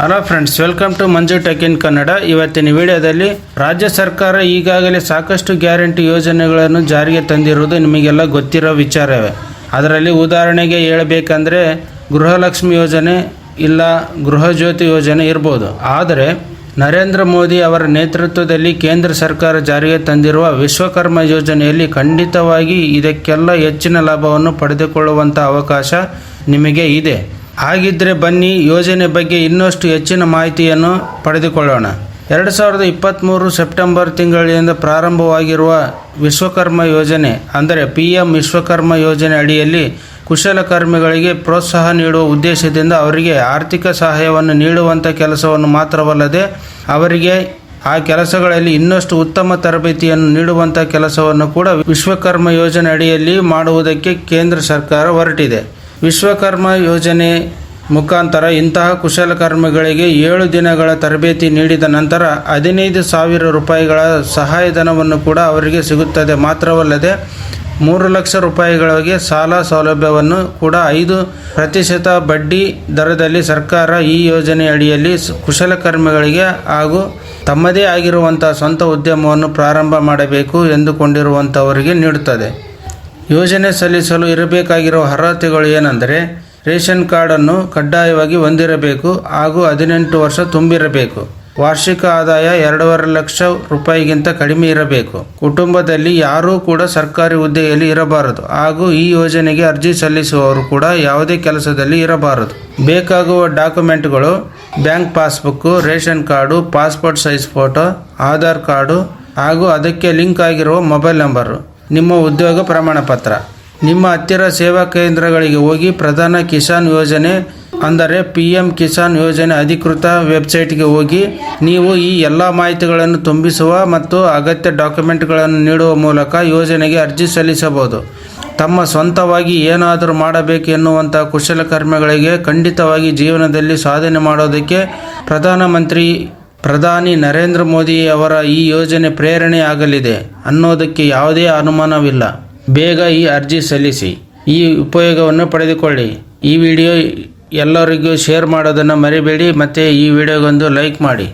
Hello friends welcome to Manju tech in Kannada ಇವತ್ತಿನ ವಿಡಿಯೋದಲ್ಲಿ ರಾಜ್ಯ ಸರ್ಕಾರ ಈಗಾಗಲೇ ಸಾಕಷ್ಟು ಗ್ಯಾರಂಟಿ ಯೋಜನೆಗಳನ್ನು ಜಾರಿಗೆ ತಂದಿರುವುದು ನಿಮಗೆಲ್ಲ ಗೊತ್ತಿರೋ ವಿಚಾರವೇ. ಅದರಲ್ಲಿ ಉದಾಹರಣೆಗೆ ಹೇಳಬೇಕಂದ್ರೆ ಗೃಹಲಕ್ಷ್ಮಿ ಯೋಜನೆ ಇಲ್ಲ ಗೃಹಜ್ಯೋತಿ ಯೋಜನೆ ಇರ್ಬೋದು. ಆದರೆ ನರೇಂದ್ರ ಮೋದಿ ಅವರ ನೇತೃತ್ವದಲ್ಲಿ ಕೇಂದ್ರ ಸರ್ಕಾರ ಜಾರಿಗೆ ತಂದಿರುವ ವಿಶ್ವಕರ್ಮ ಯೋಜನೆಯಲ್ಲಿ ಖಂಡಿತವಾಗಿ ಇದಕ್ಕೆಲ್ಲ ಹೆಚ್ಚಿನ ಲಾಭವನ್ನು ಪಡೆದುಕೊಳ್ಳುವಂಥ ಅವಕಾಶ ನಿಮಗೆ ಇದೆ. ಹಾಗಿದ್ರೆ ಬನ್ನಿ, ಯೋಜನೆ ಬಗ್ಗೆ ಇನ್ನಷ್ಟು ಹೆಚ್ಚಿನ ಮಾಹಿತಿಯನ್ನು ಪಡೆದುಕೊಳ್ಳೋಣ. ಎರಡು ಸಾವಿರದ ಇಪ್ಪತ್ತ್ಮೂರು ಸೆಪ್ಟೆಂಬರ್ ತಿಂಗಳಿಂದ ಪ್ರಾರಂಭವಾಗಿರುವ ವಿಶ್ವಕರ್ಮ ಯೋಜನೆ, ಅಂದರೆ ಪಿ ಎಂ ವಿಶ್ವಕರ್ಮ ಯೋಜನೆ ಅಡಿಯಲ್ಲಿ ಕುಶಲಕರ್ಮಿಗಳಿಗೆ ಪ್ರೋತ್ಸಾಹ ನೀಡುವ ಉದ್ದೇಶದಿಂದ ಅವರಿಗೆ ಆರ್ಥಿಕ ಸಹಾಯವನ್ನು ನೀಡುವಂಥ ಕೆಲಸವನ್ನು ಮಾತ್ರವಲ್ಲದೆ ಅವರಿಗೆ ಆ ಕೆಲಸಗಳಲ್ಲಿ ಇನ್ನಷ್ಟು ಉತ್ತಮ ತರಬೇತಿಯನ್ನು ನೀಡುವಂಥ ಕೆಲಸವನ್ನು ಕೂಡ ವಿಶ್ವಕರ್ಮ ಯೋಜನೆ ಅಡಿಯಲ್ಲಿ ಮಾಡುವುದಕ್ಕೆ ಕೇಂದ್ರ ಸರ್ಕಾರ ಹೊರಟಿದೆ. ವಿಶ್ವಕರ್ಮ ಯೋಜನೆ ಮುಖಾಂತರ ಇಂತಹ ಕುಶಲಕರ್ಮಿಗಳಿಗೆ ಏಳು ದಿನಗಳ ತರಬೇತಿ ನೀಡಿದ ನಂತರ ಹದಿನೈದು ಸಾವಿರ ರೂಪಾಯಿಗಳ ಸಹಾಯಧನವನ್ನು ಕೂಡ ಅವರಿಗೆ ಸಿಗುತ್ತದೆ. ಮಾತ್ರವಲ್ಲದೆ ಮೂರು ಲಕ್ಷ ರೂಪಾಯಿಗಳಿಗೆ ಸಾಲ ಸೌಲಭ್ಯವನ್ನು ಕೂಡ ಐದು ಪ್ರತಿಶತ ಬಡ್ಡಿ ದರದಲ್ಲಿ ಸರ್ಕಾರ ಈ ಯೋಜನೆ ಅಡಿಯಲ್ಲಿ ಕುಶಲಕರ್ಮಿಗಳಿಗೆ ಹಾಗೂ ತಮ್ಮದೇ ಆಗಿರುವಂಥ ಸ್ವಂತ ಉದ್ಯಮವನ್ನು ಪ್ರಾರಂಭ ಮಾಡಬೇಕು ಎಂದುಕೊಂಡಿರುವಂಥವರಿಗೆ ನೀಡುತ್ತದೆ. ಯೋಜನೆ ಸಲ್ಲಿಸಲು ಇರಬೇಕಾಗಿರುವ ಅರ್ಹತೆಗಳು ಏನೆಂದರೆ ರೇಷನ್ ಕಾರ್ಡನ್ನು ಕಡ್ಡಾಯವಾಗಿ ಹೊಂದಿರಬೇಕು ಹಾಗೂ ಹದಿನೆಂಟು ವರ್ಷ ತುಂಬಿರಬೇಕು. ವಾರ್ಷಿಕ ಆದಾಯ ಎರಡೂವರೆ ಲಕ್ಷ ರೂಪಾಯಿಗಿಂತ ಕಡಿಮೆ ಇರಬೇಕು. ಕುಟುಂಬದಲ್ಲಿ ಯಾರೂ ಕೂಡ ಸರ್ಕಾರಿ ಹುದ್ದೆಯಲ್ಲಿ ಇರಬಾರದು ಹಾಗೂ ಈ ಯೋಜನೆಗೆ ಅರ್ಜಿ ಸಲ್ಲಿಸುವವರು ಕೂಡ ಯಾವುದೇ ಕೆಲಸದಲ್ಲಿ ಇರಬಾರದು. ಬೇಕಾಗುವ ಡಾಕ್ಯುಮೆಂಟ್ಗಳು, bank passbook, ration card, passport size photo, Aadhaar card ಹಾಗೂ ಅದಕ್ಕೆ ಲಿಂಕ್ ಆಗಿರುವ ಮೊಬೈಲ್ ನಂಬರು. ನಿಮ್ಮ ಉದ್ಯೋಗ ಪ್ರಮಾಣ ಪತ್ರ. ನಿಮ್ಮ ಹತ್ತಿರ ಸೇವಾ ಕೇಂದ್ರಗಳಿಗೆ ಹೋಗಿ ಪ್ರಧಾನ ಕಿಸಾನ್ ಯೋಜನೆ ಅಂದರೆ ಪಿ ಎಂ ಕಿಸಾನ್ ಯೋಜನೆ ಅಧಿಕೃತ ವೆಬ್ಸೈಟ್ಗೆ ಹೋಗಿ ನೀವು ಈ ಎಲ್ಲ ಮಾಹಿತಿಗಳನ್ನು ತುಂಬಿಸುವ ಮತ್ತು ಅಗತ್ಯ ಡಾಕ್ಯುಮೆಂಟ್ಗಳನ್ನು ನೀಡುವ ಮೂಲಕ ಯೋಜನೆಗೆ ಅರ್ಜಿ ಸಲ್ಲಿಸಬಹುದು. ತಮ್ಮ ಸ್ವಂತವಾಗಿ ಏನಾದರೂ ಮಾಡಬೇಕು ಎನ್ನುವಂಥ ಕುಶಲಕರ್ಮಿಗಳಿಗೆ ಖಂಡಿತವಾಗಿ ಜೀವನದಲ್ಲಿ ಸಾಧನೆ ಮಾಡೋದಕ್ಕೆ ಪ್ರಧಾನಮಂತ್ರಿ ಪ್ರಧಾನಿ ನರೇಂದ್ರ ಮೋದಿ ಅವರ ಈ ಯೋಜನೆ ಪ್ರೇರಣೆ ಆಗಲಿದೆ ಅನ್ನೋದಕ್ಕೆ ಯಾವುದೇ ಅನುಮಾನವಿಲ್ಲ. ಬೇಗ ಈ ಅರ್ಜಿ ಸಲ್ಲಿಸಿ. ಈ ಉಪಯೋಗವನ್ನು ಪಡೆದುಕೊಳ್ಳಿ. ಈ ವಿಡಿಯೋ ಎಲ್ಲರಿಗೂ ಶೇರ್ ಮಾಡೋದನ್ನು ಮರಿಬೇಡಿ, ಮತ್ತು ಈ ವಿಡಿಯೋಗೊಂದು ಲೈಕ್ ಮಾಡಿ.